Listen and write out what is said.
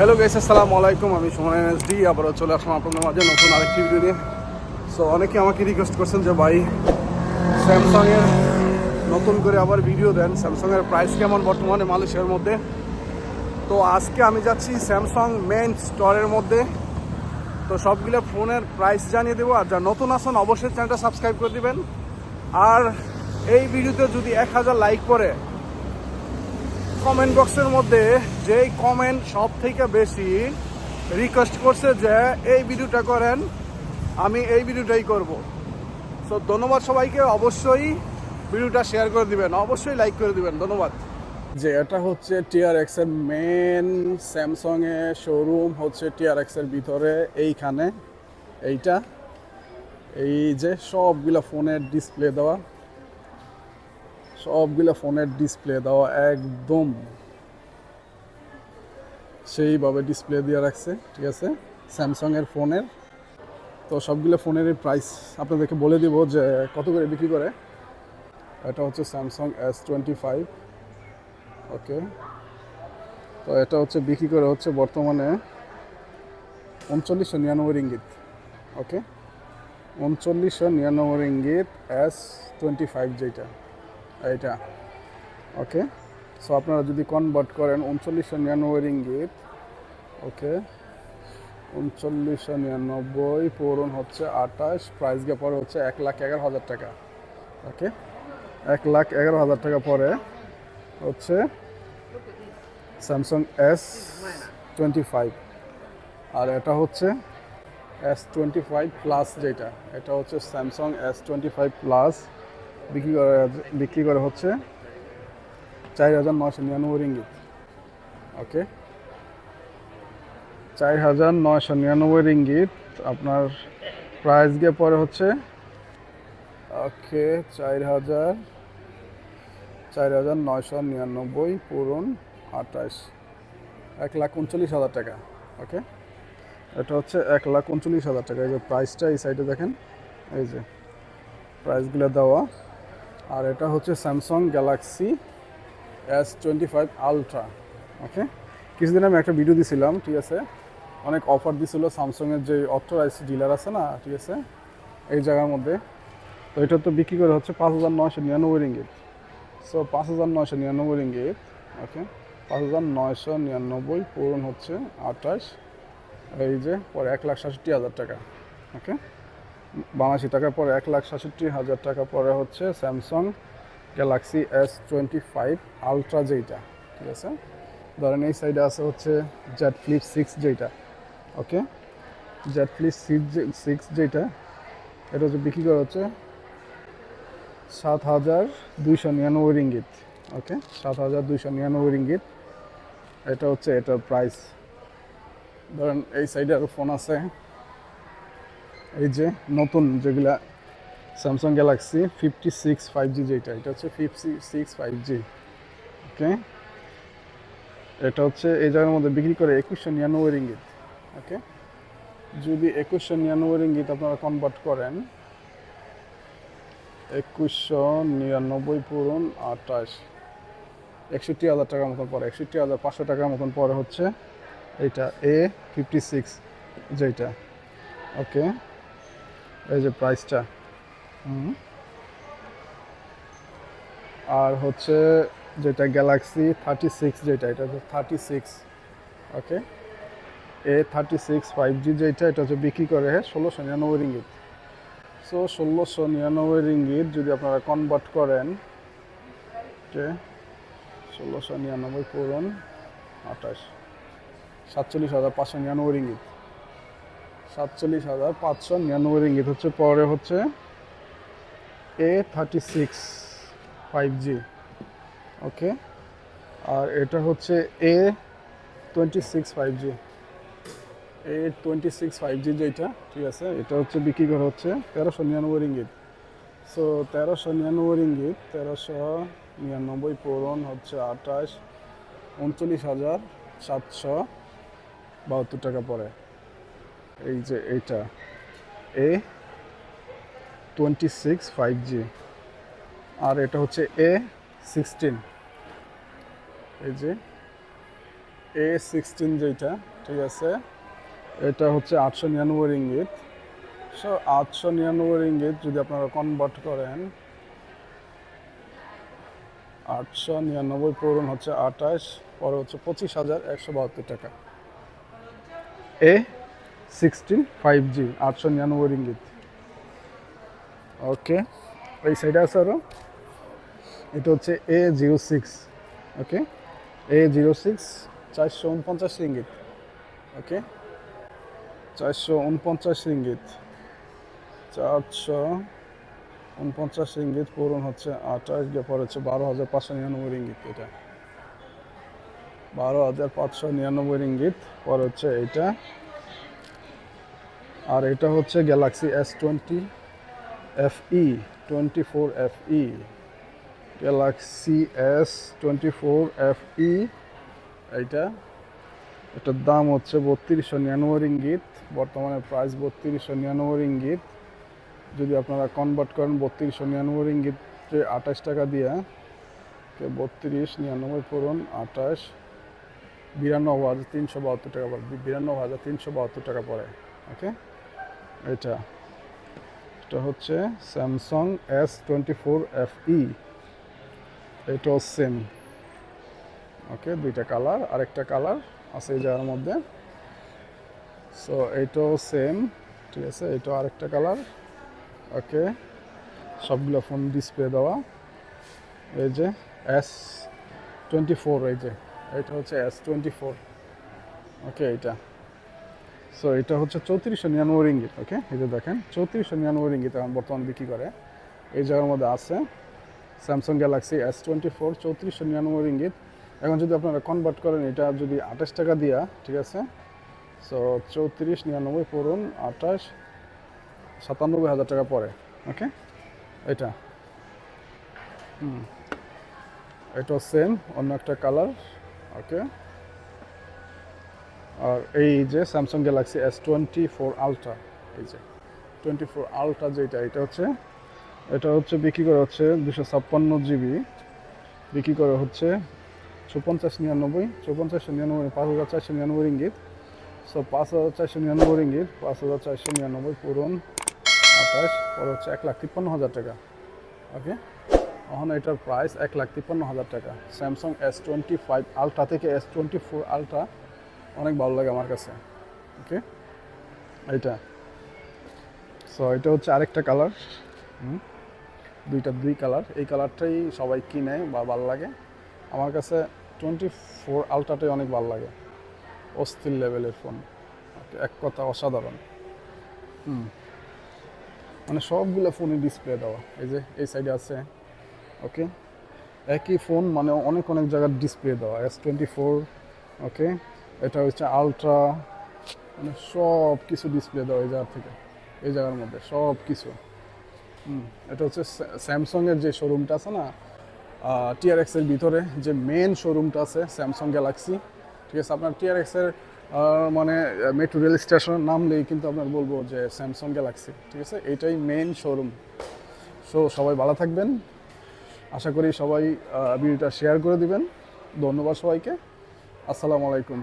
Hello guys আসসালামু আলাইকুম। আমি সুমন এনএসডি, আবারও চলে আসলাম আপনাদের মাঝে নতুন আরেকটি ভিডিও নিয়ে। সো অনেকে আমাকে রিকোয়েস্ট করছেন যে, ভাই স্যামসাংয়ের নতুন করে আবার ভিডিও দেন। স্যামসাংয়ের প্রাইস কেমন বর্তমানে মালয়েশিয়ার মধ্যে? তো, আজকে আমি যাচ্ছি স্যামসাং মেন স্টোরের মধ্যে। তো, সবগুলো ফোনের প্রাইস জানিয়ে দেবো। আর যা নতুন আসেন অবশ্যই চ্যানেলটা সাবস্ক্রাইব করে দিবেন। আর এই ভিডিওতে যদি এক হাজার লাইক পরে কমেন্ট বক্সের মধ্যে যেই কমেন্ট সব থেকে বেশি রিকোয়েস্ট করছে যে, এই ভিডিওটা করেন, আমি এই ভিডিওটাই করব। সো ধন্যবাদ সবাইকে। অবশ্যই ভিডিওটা শেয়ার করে দিবেন। অবশ্যই লাইক করে দিবেন। ধন্যবাদ। যে, এটা হচ্ছে টিআর এক্সের মেন স্যামসং এর শোরুম হচ্ছে টিআর এক্সের ভিতরে, এইখানে, এইটা। এই যে সবগুলো ফোনের ডিসপ্লে দেওয়া। সবগুলো ফোনের ডিসপ্লে দেওয়া একদম সেইভাবে ডিসপ্লে দিয়ে রাখছে, ঠিক আছে? স্যামসাংয়ের ফোনের। তো সবগুলো ফোনের প্রাইস আপনাদেরকে বলে দিব যে কত করে বিক্রি করে। এটা হচ্ছে Samsung S twenty five okay. তো এটা হচ্ছে বিক্রি করে হচ্ছে বর্তমানে উনচল্লিশশো নিরানব্বই ইঙ্গিত ওকে। উনচল্লিশশো নিরানব্বই ইঙ্গিত এস টোয়েন্টি ফাইভ যেটা এইটা ওকে সো আপনারা যদি কনভার্ট করেন উনচল্লিশশো নিরানব্বই রিঙ্গিত ওকে উনচল্লিশশো নিরানব্বই পূরণ হচ্ছে আঠাশ প্রাইস গিয়ে পরে হচ্ছে এক লাখ এগারো হাজার টাকা। ওকে এক লাখ এগারো হাজার টাকা পরে হচ্ছে স্যামসাং এস টোয়েন্টি ফাইভ আর এটা হচ্ছে এস টোয়েন্টি ফাইভ প্লাস যেটা, এটা হচ্ছে Samsung S twenty five plus বিক্রি করা বিক্রি করা হচ্ছে চার হাজার নশো নিরানব্বই রিঙ্গিত। ওকে? চার হাজার নশো নিরানব্বই রিঙ্গিত। আপনার প্রাইস গিয়ে পরে হচ্ছে, ওকে, চার হাজার চার হাজার নয়শো নিরানব্বই পূরণ আঠাশ, এক লাখ উনচল্লিশ হাজার টাকা, ওকে? এটা হচ্ছে এক লাখ উনচল্লিশ হাজার টাকা। এই যে প্রাইসটা এই সাইডে দেখেন, এই যে প্রাইসগুলো দেওয়া আর এটা হচ্ছে Samsung Galaxy S twenty five Ultra okay কিছুদিন আমি একটা ভিডিও দিছিলাম, ঠিক আছে? অনেক অফার দিছিল স্যামসংয়ের যে অথরাইজ ডিলার আছে না, ঠিক আছে? এই জায়গার মধ্যে। তো এটা তো বিক্রি করে হচ্ছে পাঁচ হাজার নয়শো নিরানব্বই রিঙ্গিত। সো পাঁচ হাজার নয়শো নিরানব্বই রিঙ্গিত ওকে পাঁচ হাজার নয়শো নিরানব্বই পূরণ হচ্ছে আঠাশ, এই যে, পরে এক লাখ সাতষট্টি হাজার টাকা ওকে বাংলাদেশি টাকার পরে এক লাখ সাতষট্টি হাজার টাকা পরে হচ্ছে Samsung Galaxy S twenty five Ultra যেইটা, ঠিক আছে? ধরেন এই সাইডে আছে হচ্ছে জেড ফ্লিপ সিক্স যেইটা, okay? Z Flip six six যেইটা, এটা হচ্ছে বিক্রি করা হচ্ছে সাত হাজার দুইশো নিরানব্বই রিঙ্গিত, ওকে? সাত হাজার দুইশো নিরানব্বই রিঙ্গিত, এটা হচ্ছে এটার প্রাইস ধরেন এই সাইডে আরও ফোন আছে। এই যে নতুন যেগুলা Samsung Galaxy fifty six five G যেটা, এটা হচ্ছে fifty six five G okay এটা হচ্ছে এই জায়গার মধ্যে বিক্রি করে একুশশো নিরানব্বই রিঙ্গিত ওকে যদি একুশশো নিরানব্বই রিঙ্গিত আপনারা কনভার্ট করেন, একুশশো নিরানব্বই পূরণ আঠাশ, একষট্টি হাজার টাকার মতন পরে, একষট্টি হাজার পাঁচশো টাকার মতন পরে হচ্ছে এইটা এ ফিফটি সিক্স যেটা ওকে এই যে প্রাইসটা আর হচ্ছে যেটা গ্যালাক্সি থার্টি সিক্স যেটা এটা হচ্ছে thirty six okay A thirty six five G যেটা এটা হচ্ছে বিক্রি করে হ্যাঁ ষোলোশো নিরানব্বই রিঙ্গিত। সো ষোলোশো নিরানব্বই রিঙ্গিত যদি আপনারা কনভার্ট করেন ওকে ষোলোশো নিরানব্বই পূরণ আঠাশ সাতচল্লিশ হাজার পাঁচশো নিরানব্বই রিঙ্গিত। সাতচল্লিশ হাজার পাঁচশো নিরানব্বই রিঙ্গিত হচ্ছে। পরে হচ্ছে A thirty six five G. Okay. আর এটা হচ্ছে A twenty six five G. A twenty six five G যেটা, ঠিক আছে, এটা হচ্ছে বিক্রি করা হচ্ছে তেরোশো নিরানব্বই রিঙ্গিত। সো তেরোশো নিরানব্বই রিঙ্গিত, তেরোশো নিরানব্বই পূরণ হচ্ছে আঠাশ, উনচল্লিশ হাজার সাতশো বাহাত্তর টাকা পড়ে এই যে এইটা A twenty six five G আর এটা হচ্ছে এ সিক্সটিন এই যে এ সিক্সটিন যেটা, ঠিক আছে? এটা হচ্ছে আটশো নিরানব্বই রিঙ্গিত। সো আটশো নিরানব্বই রিঙ্গিত যদি আপনারা কনভার্ট করেন, আটশো নিরানব্বই পূরণ হচ্ছে আঠাশ পরে হচ্ছে পঁচিশ হাজার একশো বাহাত্তর টাকা। এ সিক্সটিন ফাইভ জি আটশো নিরানব্বই রিঙ্গিত ওকে এই সাইডে আছে আরও এটা হচ্ছে A zero six okay A zero six চারশো উনপঞ্চাশ রিঙ্গিত ওকে চারশো উনপঞ্চাশ রিঙ্গিত চারশো উনপঞ্চাশ রিঙ্গিত পূরণ হচ্ছে আঠাশ, গিয়ে পরে হচ্ছে বারো হাজার পাঁচশো নিরানব্বই রিঙ্গিত এটা। বারো হাজার পাঁচশো নিরানব্বই রিঙ্গিত পরে হচ্ছে এইটা আর এটা হচ্ছে Galaxy S twenty F E twenty four F E Galaxy S twenty four F E এইটা। এটার দাম হচ্ছে বত্রিশশো নিরানব্বই ইঙ্গিত বর্তমানে প্রাইস বত্রিশশো নিরানব্বই ইঙ্গিত যদি আপনারা কনভার্ট করেন বত্রিশশো নিরানব্বই রিঙ্গিত আঠাশ টাকা দিয়ে বত্রিশ নিরানব্বই পূরণ আঠাশ, বিরানব্বই হাজার তিনশো বাহাত্তর টাকা পড়ে, বিরানব্বই হাজার তিনশো বাহাত্তর টাকা পড়ে ওকে এটা। এটা হচ্ছে Samsung S twenty four F E এটাও সেম ওকে দুইটা কালার আরেকটা কালার আছে এই জায়গার মধ্যে। সো এইটাও সেম ঠিক আছে? এটাও আরেকটা কালার ওকে সবগুলো ফোন ডিসপ্লে দেওয়া। এই যে এস টোয়েন্টি ফোর এই যে। এটা হচ্ছে এস টোয়েন্টি ফোর ওকে এইটা সো এটা হচ্ছে চৌত্রিশশো নিরানব্বই রিঙ্গিত ওকে এই যে দেখেন, চৌত্রিশশো নিরানব্বই রিঙ্গিত এখন বর্তমান বিক্রি করে। এই জায়গার মধ্যে আছে Samsung Galaxy S twenty four চৌত্রিশশো নিরানব্বই রিঙ্গিত। এখন যদি আপনারা কনভার্ট করেন, এটা যদি আঠাশ টাকা দিয়া, ঠিক আছে? সো চৌত্রিশ নিরানব্বই পড়ুন, আঠাশ, সাতানব্বই হাজার টাকা পড়ে ওকে এটা। হুম। এটাও সেম অন্য একটা কালার ওকে আর এই যে Samsung Galaxy S twenty four Ultra এই যে টোয়েন্টি ফোর আলট্রা যেটা, এটা হচ্ছে এটা হচ্ছে বিক্রি করা হচ্ছে দুশো ছাপ্পান্ন জিবি। বিক্রি করা হচ্ছে চৌপঞ্চাশ নিরানব্বই চৌপঞ্চাশ নিরানব্বই পাঁচ হাজার চারশো নিরানব্বই ইঙ্গিত সো পাঁচ হাজার চারশো নিরানব্বই ইঙ্গিত পাঁচ হাজার চারশো নিরানব্বই পূরণ, আঠাশ, পরে হচ্ছে এক লাখ তিপ্পান্ন হাজার টাকা। ওকে এখন এটার প্রাইস এক লাখ তিপ্পান্ন হাজার টাকা। Samsung S twenty five Ultra থেকে এস টোয়েন্টি ফোর আলট্রা অনেক ভালো লাগে আমার কাছে ওকে এইটা। সো এটা হচ্ছে আরেকটা কালার দুইটা দুই কালার এই কালারটাই সবাই কিনে বা ভালো লাগে। আমার কাছে টোয়েন্টি ফোর আলট্রাটাই অনেক ভালো লাগে। অস্থির লেভেলের ফোন এক কথা অসাধারণ। হুম। মানে সবগুলো ফোনে ডিসপ্লে দেওয়া। এই যে, এই সাইডে আছে ওকে একই ফোন মানে অনেক অনেক জায়গার ডিসপ্লে দেওয়া। এস টোয়েন্টি ফোর ওকে এটা হচ্ছে আলট্রা মানে সব কিছু ডিসপ্লে দেওয়া এই জায়গা থেকে, এই জায়গার মধ্যে সব কিছু হুম, এটা হচ্ছে স্যামসংয়ের যে শোরুমটা আছে না টিআরএক্সের ভিতরে যে মেন শোরুমটা আছে স্যামসাং গ্যালাক্সি ঠিক আছে? আপনার টিআরএক্সের মানে মেট্রো রেল স্টেশনের নামলেই কিন্তু আপনার বলব যে স্যামসাং গ্যালাক্সি ঠিক আছে? এটাই মেন শোরুম সো সবাই ভালো থাকবেন। আশা করি সবাই ভিডিওটা শেয়ার করে দিবেন। ধন্যবাদ সবাইকে। আসসালামু আলাইকুম।